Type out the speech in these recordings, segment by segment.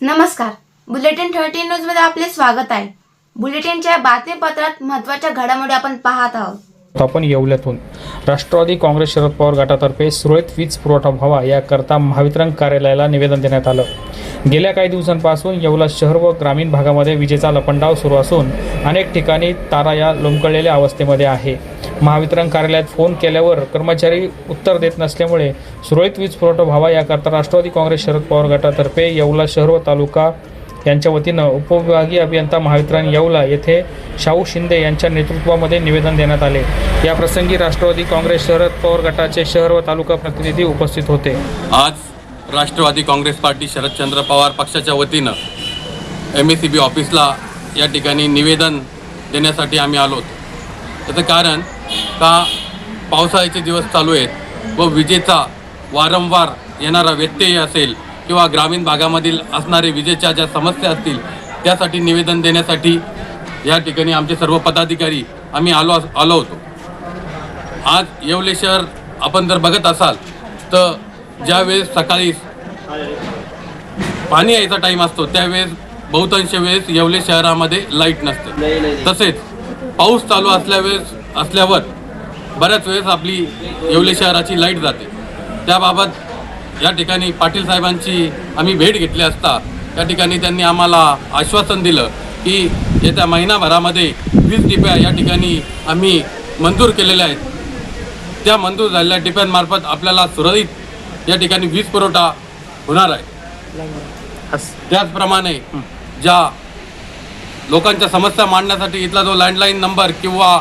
नमस्कार. Bulletin thirteen न्यूजमध्ये आपले स्वागत आहे. बुलेटिनच्या बातमीपत्रात महत्त्वाच्या घडामोडी आपण पाहत आहोत. आपण येवल्यातून. राष्ट्रवादी काँग्रेस शरद पवार गटातर्फे सुरळीत वीज पुरवठा व्हावा याकरता महावितरण कार्यालयाला निवेदन देण्यात आलं. गेल्या काही दिवसांपासून येवला शहर व ग्रामीण भागामध्ये विजेचा लपंडाव सुरू असून अनेक ठिकाणी तारा या लोंबकळलेल्या अवस्थेमध्ये आहे. महावितरण कार्यालयात फोन केल्यावर कर्मचारी उत्तर देत नसल्यामुळे सुरळीत वीज पुरवठा व्हावा याकरता राष्ट्रवादी काँग्रेस शरद पवार गटातर्फे येवला शहर व तालुका यांच्या वतीनं उपविभागीय अभियंता महावितरण येवला येथे शाहू शिंदे यांच्या नेतृत्वामध्ये निवेदन देण्यात आले. या प्रसंगी राष्ट्रवादी काँग्रेस शरद पवार गटाचे शहर व तालुका प्रतिनिधी उपस्थित होते. आज राष्ट्रवादी काँग्रेस पार्टी शरदचंद्र पवार पक्षाच्या वतीनं एम एस सी बी ऑफिसला या ठिकाणी निवेदन देण्यासाठी आम्ही आलो त्याचं कारण का पावसाळ्याचे दिवस चालू आहेत व विजेचा वारंवार येणारा व्यत्यय असेल किंवा ग्रामीण भागामधील असणारे विजेच्या ज्या समस्या असतील त्यासाठी निवेदन देण्यासाठी या ठिकाणी आमचे सर्व पदाधिकारी आम्ही आलो आलो होतो. आज येवले शहर आपण जर बघत असाल तर ज्यावेळेस सकाळी पाणी यायचा टाईम असतो त्यावेळेस बहुतांश वेळेस येवले शहरामध्ये लाइट नसते. तसेच पाऊस चालू असल्या वेळेस असल्यावर बऱ्याच वेळेस आपली येवले शहराची लाइट जाते. त्याबाबत या ठिकाणी पाटील साहेबांची आम्ही भेट घेतली असता त्या ठिकाणी त्यांनी आम्हाला आश्वासन दिलं की येत्या महिनाभरामध्ये वीस डिप्या या ठिकाणी आम्ही मंजूर केलेल्या आहेत. त्या मंजूर झालेल्या डिप्यांमार्फत आपल्याला सुरळीत या ठिकाणी वीज पुरवठा होणार आहे. त्याचप्रमाणे ज्या लोकांच्या समस्या मांडण्यासाठी इथला जो लँडलाईन नंबर किंवा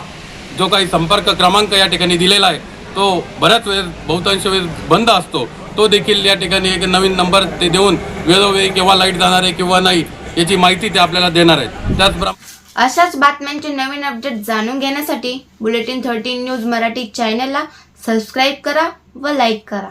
जो काही संपर्क क्रमांक या ठिकाणी दिलेला आहे तो बऱ्याच वेळेस बहुतांश वेळेस बंद असतो. तो देखील या ठिकाणी एक नवीन नंबर ते देऊन वेळोवेळी केव्हा लाइट जाणार आहे किंवा नाही याची माहिती ते आपल्याला देणार आहेत. त्याचप्रमाणे अशाच बातम्यांचे नवीन अपडेट जाणून घेण्यासाठी बुलेटिन थर्टीन न्यूज मराठी चॅनलला सबस्क्राईब करा व लाईक करा.